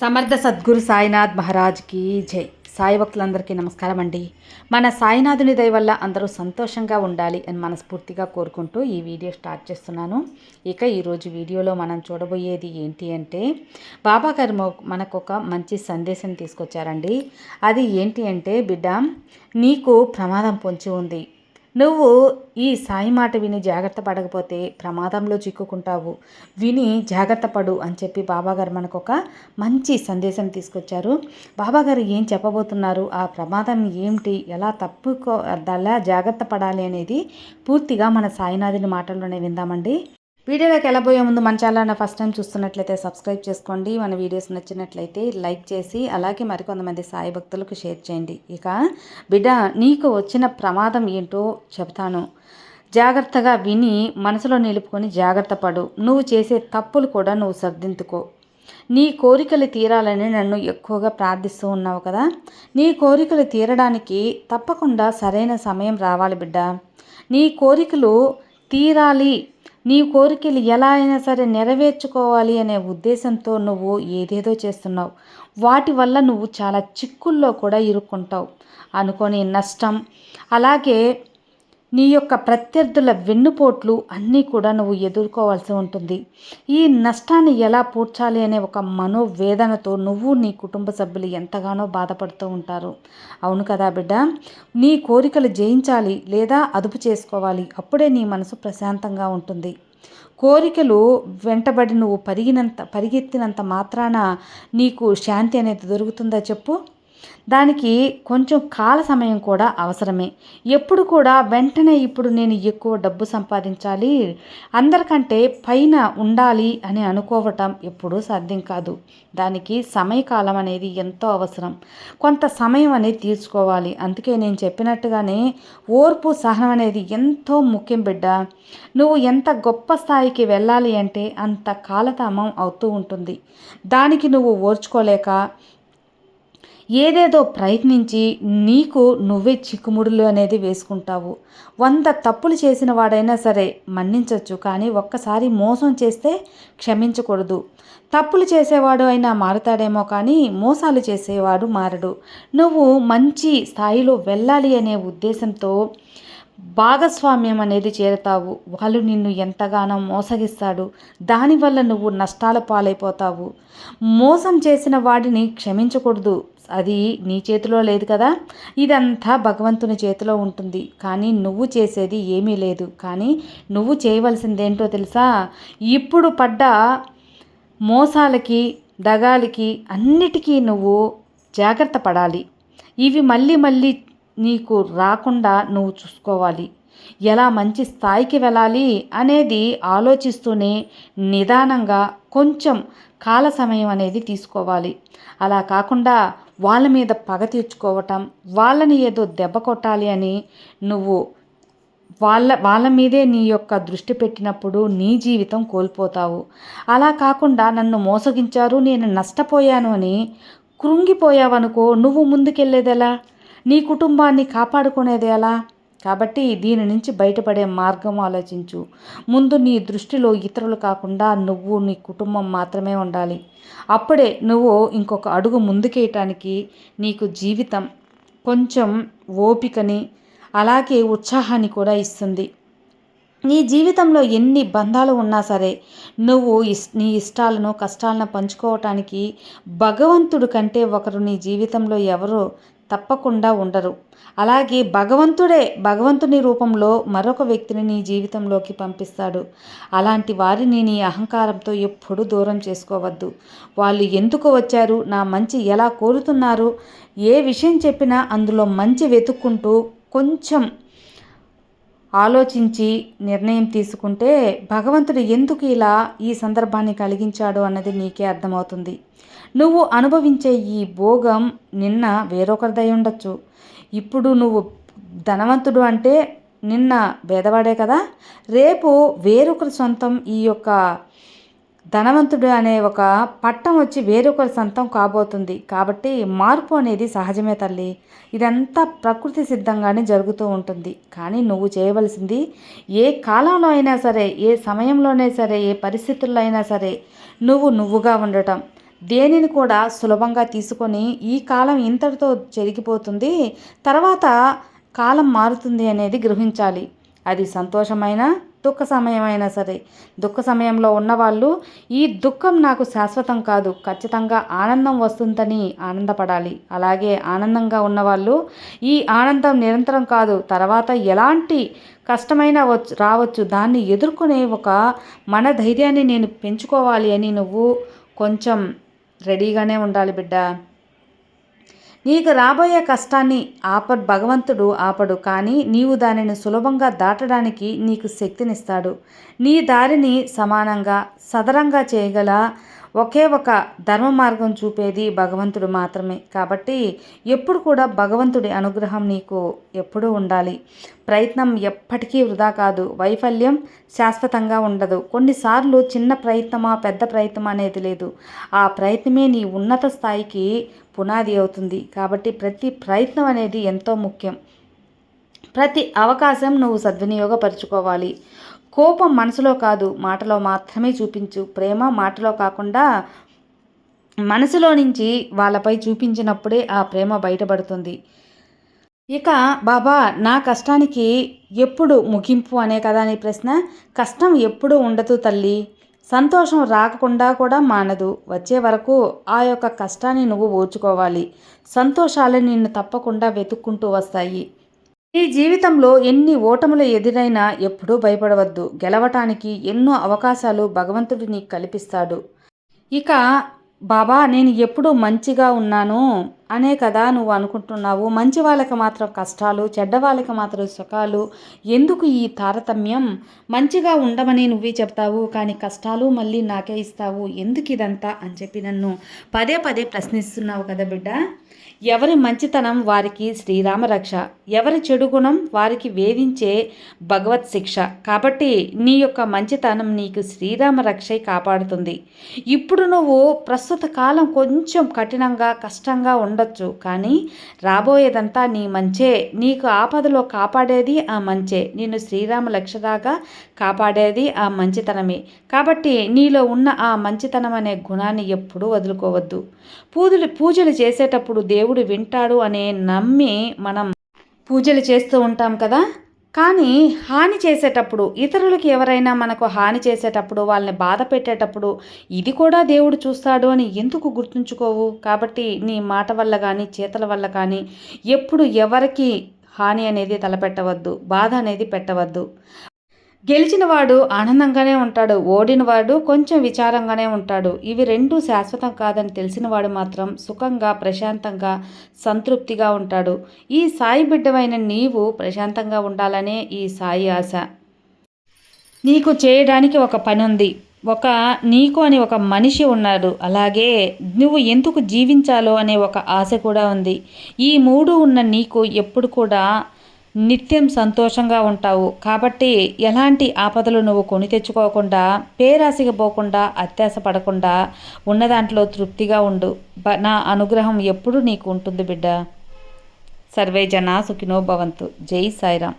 సమర్థ సద్గురు సాయినాథ్ మహారాజ్కి జై. సాయి భక్తులందరికీ నమస్కారం అండి. మన సాయినాథుని దయ వల్ల అందరూ సంతోషంగా ఉండాలి అని మనస్ఫూర్తిగా కోరుకుంటూ ఈ వీడియో స్టార్ట్ చేస్తున్నాను. ఇక ఈరోజు వీడియోలో మనం చూడబోయేది ఏంటి అంటే బాబా గారు మనకు ఒక మంచి సందేశం తీసుకొచ్చారండి. అది ఏంటి అంటే బిడ్డ నీకు ప్రమాదం పొంచి ఉంది. నువ్వు ఈ సాయి మాట విని జాగ్రత్త పడకపోతే ప్రమాదంలో చిక్కుకుంటావు. విని జాగ్రత్త పడు అని చెప్పి బాబాగారు మనకు ఒక మంచి సందేశం తీసుకొచ్చారు. బాబాగారు ఏం చెప్పబోతున్నారు? ఆ ప్రమాదం ఏమిటి? ఎలా తప్పుకో ఎలా జాగ్రత్త పడాలి అనేది పూర్తిగా మన సాయినాథుని మాటల్లోనే విందామండి. వీడియోలోకి వెళ్ళబోయే ముందు మన ఛానల్ ఫస్ట్ టైం చూస్తున్నట్లయితే సబ్స్క్రైబ్ చేసుకోండి. మన వీడియోస్ నచ్చినట్లయితే లైక్ చేసి అలాగే మరికొంతమంది సాయి భక్తులకు షేర్ చేయండి. ఇక బిడ్డ నీకు వచ్చిన ప్రమాదం ఏంటో చెప్తాను. జాగ్రత్తగా విని మనసులో నిలుపుకొని జాగ్రత్త పడు. నువ్వు చేసే తప్పులు కూడా నువ్వు సర్దించుకో నీ కోరికలు తీరాలని నన్ను ఎక్కువగా ప్రార్థిస్తూ ఉన్నావు కదా. నీ కోరికలు తీరడానికి తప్పకుండా సరైన సమయం రావాలి బిడ్డ. నీ కోరికలు తీరాలి నీ కోరికలు ఎలా అయినా సరే నెరవేర్చుకోవాలి అనే ఉద్దేశంతో నువ్వు ఏదేదో చేస్తున్నావు. వాటి వల్ల నువ్వు చాలా చిక్కుల్లో కూడా ఇరుక్కుంటావు. అనుకోని నష్టం. అలాగే నీ యొక్క ప్రత్యర్థుల వెన్నుపోట్లు అన్నీ కూడా నువ్వు ఎదుర్కోవాల్సి ఉంటుంది. ఈ నష్టాన్ని ఎలా పూడ్చాలి అనే ఒక మనోవేదనతో నువ్వు నీ కుటుంబ సభ్యులు ఎంతగానో బాధపడుతూ ఉంటారు. అవును కదా బిడ్డ? నీ కోరికలు జయించాలి లేదా అదుపు చేసుకోవాలి అప్పుడే నీ మనసు ప్రశాంతంగా ఉంటుంది. కోరికలు వెంటబడి నువ్వు పరిగినంత పరిగెత్తినంత మాత్రాన నీకు శాంతి అనేది దొరుకుతుందా చెప్పు? దానికి కొంచెం కాల సమయం కూడా అవసరమే. ఎప్పుడు కూడా వెంటనే ఇప్పుడు నేను ఎక్కువ డబ్బు సంపాదించాలి అందరికంటే పైన ఉండాలి అని అనుకోవటం ఎప్పుడూ సాధ్యం కాదు. దానికి సమయకాలం అనేది ఎంతో అవసరం. కొంత సమయం అనేది తీర్చుకోవాలి. అందుకే నేను చెప్పినట్టుగానే ఓర్పు సహనం అనేది ఎంతో ముఖ్యం బిడ్డ. నువ్వు ఎంత గొప్ప స్థాయికి వెళ్ళాలి అంటే అంత కాలతామం అవుతూ ఉంటుంది. దానికి నువ్వు ఓర్చుకోలేక ఏదేదో ప్రయత్నించి నీకు నువ్వే చిక్కుముడులు అనేది వేసుకుంటావు. వంద తప్పులు చేసిన వాడైనా సరే మన్నించవచ్చు కానీ ఒక్కసారి మోసం చేస్తే క్షమించకూడదు. తప్పులు చేసేవాడు అయినా మారుతాడేమో కానీ మోసాలు చేసేవాడు మారడు. నువ్వు మంచి స్థాయిలో వెళ్ళాలి అనే ఉద్దేశంతో భాగస్వామ్యం అనేది చేరతావు. వాళ్ళు నిన్ను ఎంతగానో మోసగిస్తాడు. దానివల్ల నువ్వు నష్టాల పాలైపోతావు. మోసం చేసిన వాడిని క్షమించకూడదు. అది నీ చేతిలో లేదు కదా? ఇదంతా భగవంతుని చేతిలో ఉంటుంది. కానీ నువ్వు చేసేది ఏమీ లేదు. కానీ నువ్వు చేయవలసిందేంటో తెలుసా? ఇప్పుడు పడ్డ మోసాలకి దగాలకి అన్నిటికీ నువ్వు జాగ్రత్త పడాలి. ఇవి మళ్ళీ మళ్ళీ నీకు రాకుండా నువ్వు చూసుకోవాలి. ఎలా మంచి స్థాయికి వెళ్ళాలి అనేది ఆలోచిస్తూనే నిదానంగా కొంచెం కాల సమయం అనేది తీసుకోవాలి. అలా కాకుండా వాళ్ళ మీద పగ తీర్చుకోవటం వాళ్ళని ఏదో దెబ్బ కొట్టాలి అని నువ్వు వాళ్ళ వాళ్ళ మీదే నీ యొక్క దృష్టి పెట్టినప్పుడు నీ జీవితం కోల్పోతావు. అలా కాకుండా నన్ను మోసగించారు నేను నష్టపోయాను అని కృంగిపోయావనుకో నువ్వు ముందుకెళ్ళేది ఎలా నీ కుటుంబాన్ని కాపాడుకునేది ఎలా? కాబట్టి దీని నుంచి బయటపడే మార్గం ఆలోచించు. ముందు నీ దృష్టిలో ఇతరులు కాకుండా నువ్వు నీ కుటుంబం మాత్రమే ఉండాలి. అప్పుడే నువ్వు ఇంకొక అడుగు ముందుకేయటానికి నీకు జీవితం కొంచెం ఓపికని అలాగే ఉత్సాహాన్ని కూడా ఇస్తుంది. నీ జీవితంలో ఎన్ని బంధాలు ఉన్నా సరే నువ్వు ఇస్ నీ ఇష్టాలను కష్టాలను పంచుకోవటానికి భగవంతుడు కంటే ఒకరు నీ జీవితంలో ఎవరో తప్పకుండా ఉండరు. అలాగే భగవంతుడే భగవంతుని రూపంలో మరొక వ్యక్తిని నీ జీవితంలోకి పంపిస్తాడు. అలాంటి వారిని నీ అహంకారంతో ఎప్పుడూ దూరం చేసుకోవద్దు. వాళ్ళు ఎందుకు వచ్చారు? నా మంచి ఎలా కోరుతున్నారు? ఏ విషయం చెప్పినా అందులో మంచి వెతుక్కుంటూ కొంచెం ఆలోచించి నిర్ణయం తీసుకుంటే భగవంతుడు ఎందుకు ఇలా ఈ సందర్భాన్ని కలిగించాడు అన్నది నీకే అర్థమవుతుంది. నువ్వు అనుభవించే ఈ భోగం నిన్న వేరొకరిదై ఉండొచ్చు. ఇప్పుడు నువ్వు ధనవంతుడు అంటే నిన్న భేదవాడే కదా? రేపు వేరొకరి సొంతం ఈ యొక్క ధనవంతుడు అనే ఒక పట్టం వచ్చి వేరొకరి సొంతం కాబోతుంది. కాబట్టి మార్పు అనేది సహజమే తల్లి. ఇదంతా ప్రకృతి సిద్ధంగానే జరుగుతూ ఉంటుంది. కానీ నువ్వు చేయవలసింది ఏ కాలంలో అయినా సరే ఏ సమయంలోనే సరే ఏ పరిస్థితుల్లో అయినా సరే నువ్వు నువ్వుగా ఉండటం. దేనిని కూడా సులభంగా తీసుకొని ఈ కాలం ఇంతటితో చెరిగిపోతుంది తర్వాత కాలం మారుతుంది అనేది గ్రహించాలి. అది సంతోషమైన దుఃఖ సమయమైనా సరే. దుఃఖ సమయంలో ఉన్నవాళ్ళు ఈ దుఃఖం నాకు శాశ్వతం కాదు. ఖచ్చితంగా ఆనందం వస్తుందని ఆనందపడాలి. అలాగే ఆనందంగా ఉన్నవాళ్ళు ఈ ఆనందం నిరంతరం కాదు తర్వాత ఎలాంటి కష్టమైనా వచ్చు రావచ్చు. దాన్ని ఎదుర్కొనే ఒక మన ధైర్యాన్ని నేను పెంచుకోవాలి అని నువ్వు కొంచెం రెడీగానే ఉండాలి బిడ్డ. నీకు రాబోయే కష్టాన్ని ఆప భగవంతుడు ఆపడు కానీ నీవు దానిని సులభంగా దాటడానికి నీకు శక్తినిస్తాడు. నీ దారిని సమానంగా సదరంగా చేయగల ఒకే ఒక ధర్మ మార్గం చూపేది భగవంతుడు మాత్రమే. కాబట్టి ఎప్పుడు కూడా భగవంతుడి అనుగ్రహం నీకు ఎప్పుడూ ఉండాలి. ప్రయత్నం ఎప్పటికీ వృధా కాదు. వైఫల్యం శాశ్వతంగా ఉండదు. కొన్నిసార్లు చిన్న ప్రయత్నమా పెద్ద ప్రయత్నం అనేది లేదు. ఆ ప్రయత్నమే నీ ఉన్నత స్థాయికి పునాది అవుతుంది. కాబట్టి ప్రతి ప్రయత్నం అనేది ఎంతో ముఖ్యం. ప్రతి అవకాశం నువ్వు సద్వినియోగపరుచుకోవాలి. కోపం మనసులో కాదు మాటలో మాత్రమే చూపించు. ప్రేమ మాటలో కాకుండా మనసులో నుంచి వాళ్ళపై చూపించినప్పుడే ఆ ప్రేమ బయటపడుతుంది. ఇక బాబా నా కష్టానికి ఎప్పుడు ముగింపు అనే కదా నీ ప్రశ్న? కష్టం ఎప్పుడు ఉండదు తల్లి. సంతోషం రాకుండా కూడా మానదు. వచ్చే వరకు ఆ యొక్క కష్టాన్ని నువ్వు ఓచుకోవాలి సంతోషాలు నిన్ను తప్పకుండా వెతుక్కుంటూ వస్తాయి. నీ జీవితంలో ఎన్ని ఓటములు ఎదురైనా ఎప్పుడూ భయపడవద్దు. గెలవటానికి ఎన్నో అవకాశాలు భగవంతుడు నీకు కల్పిస్తాడు. ఇక బాబా నేను ఎప్పుడూ మంచిగా ఉన్నాను అనే కదా నువ్వు అనుకుంటున్నావు. మంచి వాళ్ళకి మాత్రం కష్టాలు చెడ్డ వాళ్ళకి మాత్రం సుఖాలు. ఎందుకు ఈ తారతమ్యం? మంచిగా ఉండమని నువ్వే చెప్తావు కానీ కష్టాలు మళ్ళీ నాకే ఇస్తావు. ఎందుకు ఇదంతా అని చెప్పి నన్ను పదే పదే ప్రశ్నిస్తున్నావు కదా బిడ్డ. ఎవరి మంచితనం వారికి శ్రీరామ రక్ష ఎవరి చెడు గుణం వారికి వేధించే భగవత్ శిక్ష. కాబట్టి నీ యొక్క మంచితనం నీకు శ్రీరామ రక్ష కాపాడుతుంది. ఇప్పుడు నువ్వు ప్రస్తుత కాలం కొంచెం కఠినంగా కష్టంగా ఉండొచ్చు. కానీ రాబోయేదంతా నీ మంచే. నీకు ఆపదలో కాపాడేది ఆ మంచే. నిన్ను శ్రీరామ రక్షదాగా కాపాడేది ఆ మంచితనమే. కాబట్టి నీలో ఉన్న ఆ మంచితనం అనే గుణాన్ని ఎప్పుడూ వదులుకోవద్దు. పూజలు పూజలు చేసేటప్పుడు దేవుడు దేవుడు వింటాడు అనే నమ్మి మనం పూజలు చేస్తూ ఉంటాం కదా? కానీ హాని చేసేటప్పుడు ఇతరులకి ఎవరైనా మనకు హాని చేసేటప్పుడు వాళ్ళని బాధ పెట్టేటప్పుడు ఇది కూడా దేవుడు చూస్తాడు అని ఎందుకు గుర్తుంచుకోవు? కాబట్టి నీ మాట వల్ల కానీ చేతల వల్ల కానీ ఎప్పుడు ఎవరికి హాని అనేది తలపెట్టవద్దు బాధ అనేది పెట్టవద్దు. గెలిచినవాడు ఆనందంగానే ఉంటాడు ఓడినవాడు కొంచెం విచారంగానే ఉంటాడు. ఇవి రెండు శాశ్వతం కాదని తెలిసినవాడు మాత్రం సుఖంగా ప్రశాంతంగా సంతృప్తిగా ఉంటాడు. ఈ సాయి బిడ్డవైన నీవు ప్రశాంతంగా ఉండాలనే ఈ సాయి ఆశ. నీకు చేయడానికి ఒక పని ఉంది. ఒక నీకు అని ఒక మనిషి ఉన్నాడు. అలాగే నువ్వు ఎందుకు జీవించాలో అనే ఒక ఆశ కూడా ఉంది. ఈ మూడు ఉన్న నీకు ఎప్పుడు కూడా నిత్యం సంతోషంగా ఉంటావు. కాబట్టి ఎలాంటి ఆపదలు నువ్వు కొని తెచ్చుకోకుండా పేరాశిగా పోకుండా అత్యాశ పడకుండా ఉన్న దాంట్లో తృప్తిగా ఉండు. నా అనుగ్రహం ఎప్పుడు నీకు ఉంటుంది బిడ్డ? సర్వే జనా సుఖినో భవంతు. జై సాయిరామ్.